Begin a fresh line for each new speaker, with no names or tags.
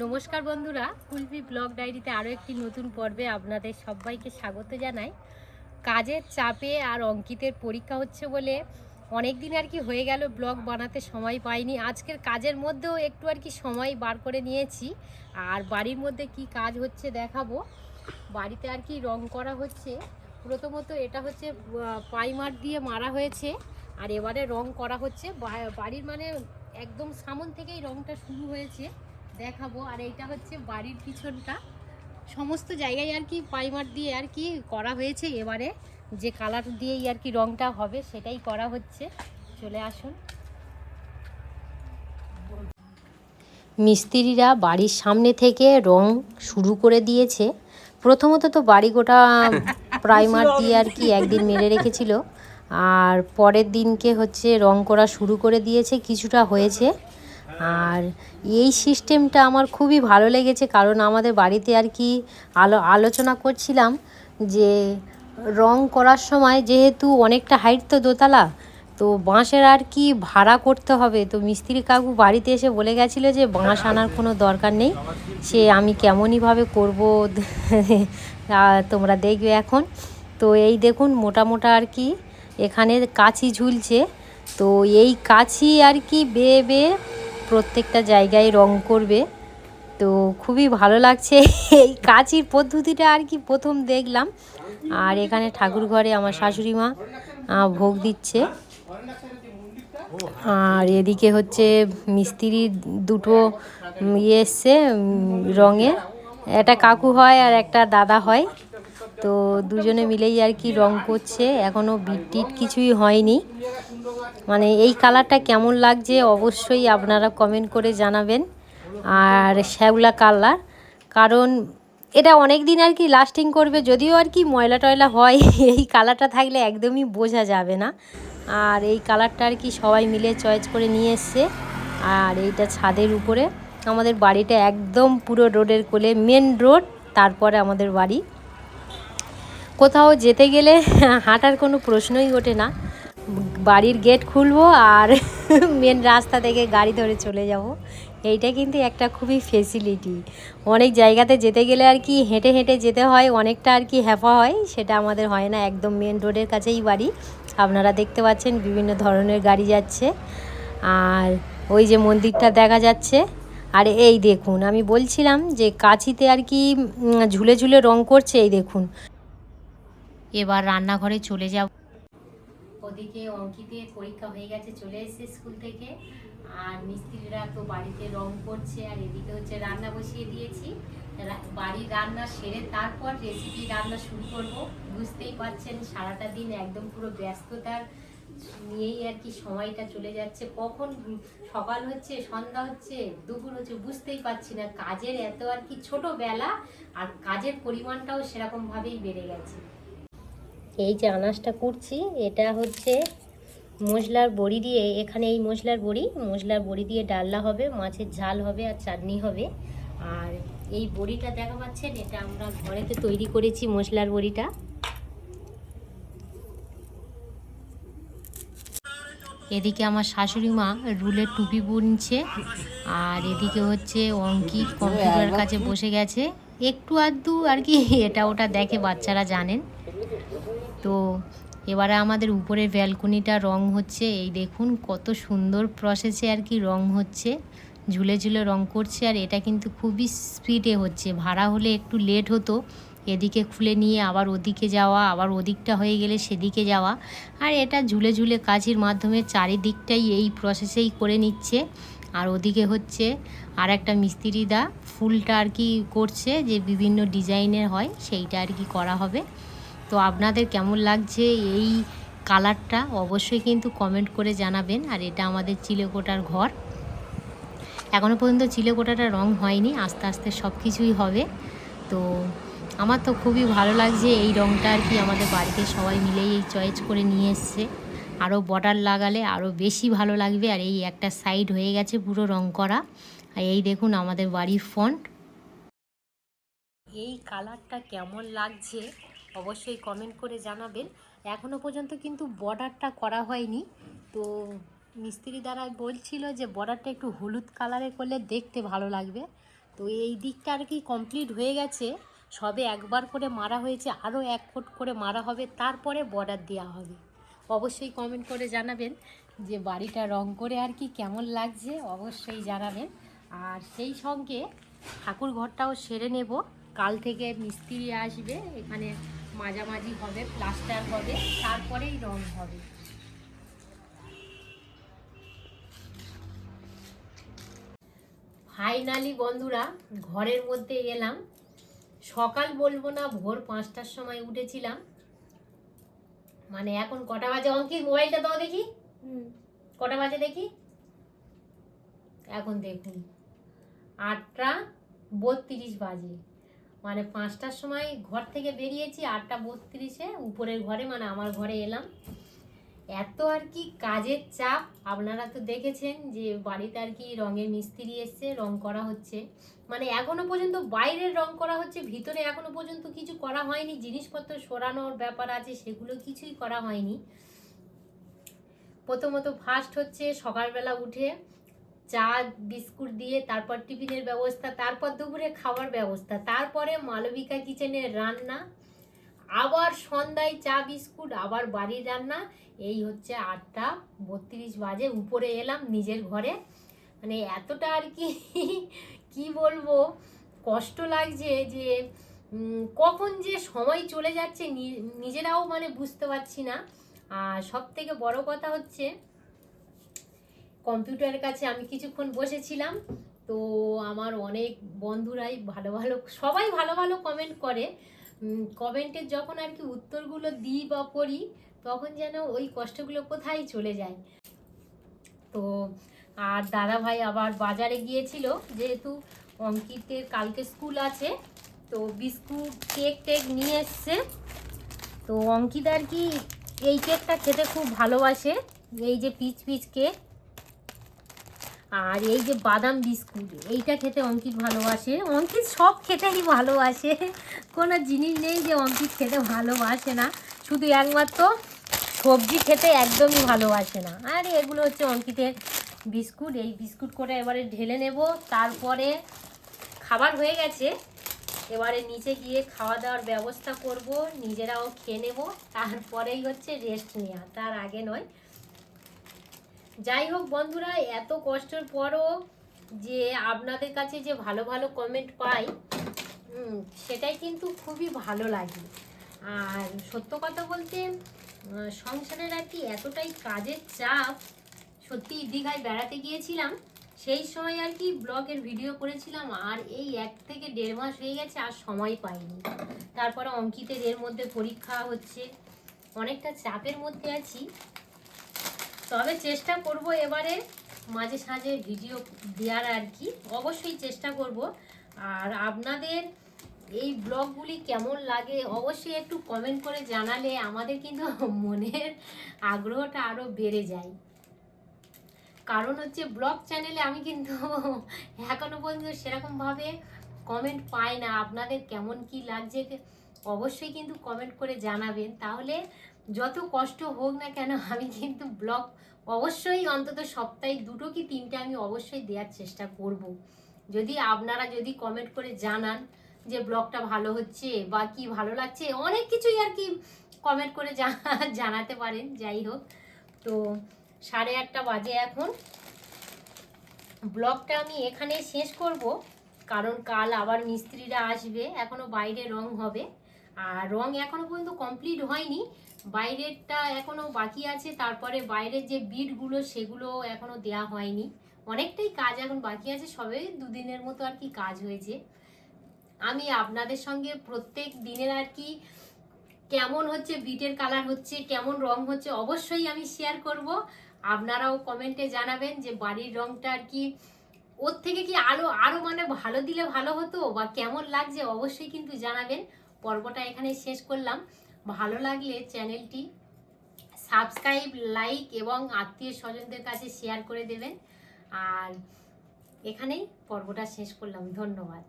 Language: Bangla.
নমস্কার বন্ধুরা কুলপি ব্লগ ডায়েরিতে আরও একটি নতুন পর্বে আপনাদের সবাইকে স্বাগত জানাই। কাজের চাপে আর অঙ্কিতের পরীক্ষা হচ্ছে বলে অনেক দিন আর কি হয়ে গেল ব্লগ বানাতে সময় পাইনি। আজকের কাজের মধ্যেও একটু আর কি সময় বার করে নিয়েছি। আর বাড়ির মধ্যে কি কাজ হচ্ছে দেখাবো। বাড়িতে আর কি রং করা হচ্ছে। প্রথমত এটা হচ্ছে পাইমার দিয়ে মারা হয়েছে। আর এবারে রং করা হচ্ছে। বাড়ির মানে একদম সামন থেকেই রংটা শুরু হয়েছে। দেখাবো। আর এইটা হচ্ছে বাড়ির পিছনটা। সমস্ত জায়গায় আর কি পাইমার দিয়ে আর কি করা হয়েছে এবারে। যে কালার দিয়েই আর কি রংটা হবে সেটাই করা হচ্ছে। চলে আসুন। মিস্ত্রিরা বাড়ির সামনে থেকে রং শুরু করে দিয়েছে। প্রথমত তো বাড়ি গোটা প্রাইমার দিয়ে আর কি একদিন মেরে রেখেছিল। আর পরের দিনকে হচ্ছে রং করা শুরু করে দিয়েছে। কিছুটা হয়েছে। আর এই সিস্টেমটা আমার খুবই ভালো লেগেছে, কারণ আমাদের বাড়িতে আর কি আলো, আলোচনা করছিলাম যে রং করার সময় যেহেতু অনেকটা হাইট তো দোতলা, তো বাঁশের আর কি ভাড়া করতে হবে। তো মিস্ত্রি কাকু বাড়িতে এসে বলে গেছিল যে বাঁশ আনার কোনো দরকার নেই, সে আমি কেমনইভাবে করব তোমরা দেখবে এখন। তো এই দেখুন মোটা মোটা আর কি এখানে কাছি ঝুলছে, তো এই কাছি আর কি বেয়ে বেয়ে প্রত্যেকটা জায়গায় রং করবে। তো খুবই ভালো লাগছে। এই কাচির পদ্ধতিটা আর কি প্রথম দেখলাম। আর এখানে ঠাকুর ঘরে আমার শাশুড়ি মা ভোগ দিচ্ছে। আর এদিকে হচ্ছে মিস্ত্রি দুটো ইয়ে এসছে রঙে। একটা কাকু হয় আর একটা দাদা হয়। তো দুজনে মিলেই আর কি রং করছে। এখনও বিট টিট কিছুই হয়নি। মানে এই কালারটা কেমন লাগছে অবশ্যই আপনারা কমেন্ট করে জানাবেন। আর শ্যাওলা কালার, কারণ এটা অনেক দিন আর কি লাস্টিং করবে, যদিও আর কি ময়লা টয়লা হয়, এই কালারটা থাকলে একদমই বোঝা যাবে না। আর এই কালারটা আর কি সবাই মিলে চয়েস করে নিয়ে এসছে। আর এইটা ছাদের উপরে, আমাদের বাড়িটা একদম পুরো রোডের কোলে মেন রোড তারপরে আমাদের বাড়ি। কোথাও যেতে গেলে হাঁটার কোনো প্রশ্নই ওঠে না। বাড়ির গেট খুলবো আর মেন রাস্তা থেকে গাড়ি ধরে চলে যাব। এইটা কিন্তু একটা খুবই ফেসিলিটি অনেক জায়গাতে যেতে গেলে আর কি হেঁটে হেঁটে যেতে হয়, অনেকটা আর কি হ্যাপা হয়, সেটা আমাদের হয় না। একদম মেন রোডের কাছেই বাড়ি। আপনারা দেখতে পাচ্ছেন বিভিন্ন ধরনের গাড়ি যাচ্ছে। আর ওই যে মন্দিরটা দেখা যাচ্ছে। আর এই দেখুন, আমি বলছিলাম যে কাছিতে আর কি ঝুলে ঝুলে রং করছে, এই দেখুন। এবার রান্নাঘরে চলে যাব। ওদিকে অঙ্কিতের পরীক্ষা হয়ে গেছে, চলে এসেছে স্কুল থেকে। আর মিস্ত্রিরা তো বাড়িতে রং করছে, আর এদিকে হচ্ছে রান্না বসিয়ে দিয়েছি। বাড়ির রান্না সেরে তারপর রেসিপি রান্না শুরু করব। বুঝতেই পারছেন, সারাটা দিন একদম পুরো ব্যস্ততার নিয়েই আর কি সময়টা চলে যাচ্ছে। কখন সকাল হচ্ছে, সন্ধ্যা হচ্ছে, দুপুর হচ্ছে, বুঝতেই পারছি না। কাজের এত আর কি ছোটবেলা, আর কাজের পরিমাণটাও সেরকমভাবেই বেড়ে গেছে। এই যে আনাজটা করছি, এটা হচ্ছে মশলার বড়ি দিয়ে, এখানে এই মশলার বড়ি মশলার বড়ি দিয়ে ডালনা হবে, মাছের ঝাল হবে আর চাটনি হবে। আর এই বড়িটা দেখা পাচ্ছেন এটা আমরা ঘরেতে তৈরি করেছি মশলার বড়িটা। এদিকে আমার শাশুড়ি মা রুলের টুপি বুনছে, আর এদিকে হচ্ছে অঙ্কিত কম্পিউটার কাছে বসে গেছে। একটু আধটু আর কি, এটা ওটা দেখে বাচ্চারা জানেন। তো এবারে আমাদের উপরের ব্যালকনিটা রং হচ্ছে, এই দেখুন কত সুন্দর প্রসেসে আর কি রং হচ্ছে। ঝুলে ঝুলে রং করছে আর এটা কিন্তু খুবই স্পিডে হচ্ছে। ভাড়া হলে একটু লেট হতো, এদিকে খুলে নিয়ে আবার ওদিকে যাওয়া, আবার ওদিকটা হয়ে গেলে সেদিকে যাওয়া। আর এটা ঝুলে ঝুলে কাজের মাধ্যমে চারিদিকটাই এই প্রসেসেই করে নিচ্ছে। আর ওদিকে হচ্ছে আর একটা মিস্ত্রিদা ফুলটা আর কি করছে, যে বিভিন্ন ডিজাইনের হয়, সেইটা আর কি করা হবে। তো আপনাদের কেমন লাগছে এই কালারটা অবশ্যই কিন্তু কমেন্ট করে জানাবেন, আর এটা আমাদের চিলেকোটার ঘর। এখনও পর্যন্ত চিলেকোটাটা রং হয়নি, আস্তে আস্তে সব কিছুই হবে। তো আমার তো খুবই ভালো লাগছে এই রংটা আর কি, আমাদের বাড়িতে সবাই মিলেই এই চয়েস করে নিয়ে এসছে। আরও বর্ডার লাগালে আরও বেশি ভালো লাগবে, আর এই একটা সাইড হয়ে গেছে পুরো রং করা। আর এই দেখুন আমাদের বাড়ির ফন্ট এই কালারটা কেমন লাগছে অবশ্যই কমেন্ট করে জানাবেন। এখনও পর্যন্ত কিন্তু বর্ডারটা করা হয়নি। তো মিস্ত্রি দ্বারা বলছিল যে বর্ডারটা একটু হলুদ কালারে করলে দেখতে ভালো লাগবে। তো এই দিকটা আর কি কমপ্লিট হয়ে গেছে। সবে একবার করে মারা হয়েছে, আরও এক ফুট করে মারা হবে, তারপরে বর্ডার দেওয়া হবে। অবশ্যই কমেন্ট করে জানাবেন যে বাড়িটা রং করে আর কি কেমন লাগছে, অবশ্যই জানাবেন। আর সেই সঙ্গে ঠাকুর ঘরটাও সেরে নেব। কাল থেকে মিস্ত্রি আসবে এখানে মাঝামাঝি হবে প্লাস্টার হবে তারপরেই রং হবে। ফাইনালি বন্ধুরা ঘরের মধ্যে এলাম। সকাল বলব না ভোর পাঁচটার সময় উঠেছিলাম। মানে এখন কটা বাজে অঙ্কিত মোবাইলটা দাও দেখি। কটা বাজে দেখি? এখন দেখুন আটটা বত্রিশ বাজে। মানে পাঁচটার সময় ঘর থেকে বেরিয়েছি, আটটা বত্রিশে। উপরের ঘরে মানে আমার ঘরে এলাম। এত আর কি কাজের চাপ। আপনারা তো দেখেছেন যে বাড়িতে আর কি রঙের মিস্ত্রি এসছে, রং করা হচ্ছে। মানে এখনও পর্যন্ত বাইরের রং করা হচ্ছে, ভিতরে এখনও পর্যন্ত কিছু করা হয়নি। জিনিসপত্র সরানোর ব্যাপার আছে, সেগুলো কিছুই করা হয়নি। প্রথমত ফার্স্ট হচ্ছে সকালবেলা উঠে চা, বিস্কুট দিয়ে, তারপর টিফিনের ব্যবস্থা, তারপর দুপুরে খাওয়ার ব্যবস্থা, তারপরে মালবিকা কিচেনের রান্না, আবার সন্ধ্যায় চা, বিস্কুট, আবার বাড়ির রান্না, এই হচ্ছে আটটা বত্রিশ বাজে, উপরে এলাম নিজের ঘরে। মানে এতটা আর কি কি বলব, কষ্ট লাগছে যে কখন যে সময় চলে যাচ্ছে নিজেরাও মানে বুঝতে পারছি না। আর সব থেকে বড় কথা হচ্ছে কম্পিউটারের কাছে আমি কিছুক্ষণ বসেছিলাম, তো আমার অনেক বন্ধুরাই ভালো ভালো, সবাই ভালো ভালো কমেন্ট করে। কমেন্টের যখন আর কি উত্তরগুলো দিই বা পড়ি, তখন যেন ওই কষ্টগুলো কোথায় চলে যায়। তো, আর দাদা ভাই আবার বাজারে গিয়েছিল, যেহেতু অঙ্কিতের কালকে স্কুল আছে, তো বিস্কুট কেক টেক নিয়ে এসছে। তো অঙ্কিত আর কি এই কেকটা খেতে খুব ভালোবাসে, এই যে পিচ পিচ কেক আর এই যে বাদাম বিস্কুট, এইটা খেতে অঙ্কিত ভালোবাসে। অঙ্কিত সব খেতেই ভালোবাসে। কোনো জিনিস নেই যে অঙ্কিত খেতে ভালোবাসে না। শুধু একমাত্র সবজি খেতে একদমই ভালোবাসে না। আর এগুলো হচ্ছে অঙ্কিতের বিস্কুট। এই বিস্কুট করে এবারে ঢেলে নেব। তারপরে খাবার হয়ে গেছে। এবারে নিচে গিয়ে খাওয়া দাওয়ার ব্যবস্থা করব। নিজেরাও খেয়ে নেব। তারপরেই হচ্ছে রেস্ট নেওয়া। তার আগে নয় যাই হোক বন্ধুরা, এত কষ্টের পরও যে আপনাদের কাছে যে ভালো ভালো কমেন্ট পাই সেটাই কিন্তু খুবই ভালো লাগে। আর সত্য কথা বলতে সংসারের আর কি এতটাই কাজের চাপ, সত্যি দীঘায় বেড়াতে গিয়েছিলাম, সেই সময় আর কি ব্লগের ভিডিও করেছিলাম, আর এই এক থেকে দেড় মাস হয়ে গেছে, আর সময় পাইনি। তারপরে অঙ্কিতের এর মধ্যে পরীক্ষা হচ্ছে, অনেকটা চাপের মধ্যে আছি তবে চেষ্টা করব এবারে মাঝে সাঝে ভিডিও দেওয়ার আর কি। অবশ্যই চেষ্টা করব। আর আপনাদের এই ব্লগগুলি কেমন লাগে অবশ্যই একটু কমেন্ট করে জানালে আমাদের কিন্তু মনের আগ্রহটা আরও বেড়ে যায়। কারণ হচ্ছে ব্লগ চ্যানেলে আমি কিন্তু এখনও পর্যন্ত সেরকমভাবে কমেন্ট পাই না। আপনাদের কেমন কি লাগছে অবশ্যই কিন্তু কমেন্ট করে জানাবেন। তাহলে যত কষ্ট হোক না কেন, আমি কিন্তু ব্লগ অবশ্যই অন্তত সপ্তাহে দুটো কি তিনটে আমি অবশ্যই দেওয়ার চেষ্টা করব। যদি আপনারা যদি কমেন্ট করে জানান যে ব্লগটা ভালো হচ্ছে বা কি ভালো লাগছে, অনেক কিছুই আর কি কমেন্ট করে জানাতে পারেন, যাই হোক। তো সাড়ে আটটা বাজে এখন। ব্লগটা আমি এখানে শেষ করব, কারণ কাল আবার মিস্ত্রিরা আসবে, এখনও বাইরে রং হবে। আর রং এখনও পর্যন্ত কমপ্লিট হয়নি। বাইরেরটা এখনও বাকি আছে, তারপরে বাইরের যে বিটগুলো সেগুলো এখনও দেয়া হয়নি। অনেকটাই কাজ এখন বাকি আছে, সবে দুদিনের মতো আর কি কাজ হয়েছে। আমি আপনাদের সঙ্গে প্রত্যেক দিনের আর কি কেমন হচ্ছে, বিটের কালার হচ্ছে, কেমন রং হচ্ছে, অবশ্যই আমি শেয়ার করব। আপনারাও কমেন্টে জানাবেন যে বাড়ির রংটা আর কি ওর থেকে কি আরও আরও মানে ভালো দিলে ভালো হতো বা কেমন লাগছে অবশ্যই কিন্তু জানাবেন। পর্বটা এখানে শেষ করলাম। ভালো লাগলে চ্যানেলটি সাবস্ক্রাইব, লাইক এবং আত্মীয় স্বজনদের কাছে শেয়ার করে দেবেন। আর এখানেই পর্বটা শেষ করলাম। ধন্যবাদ।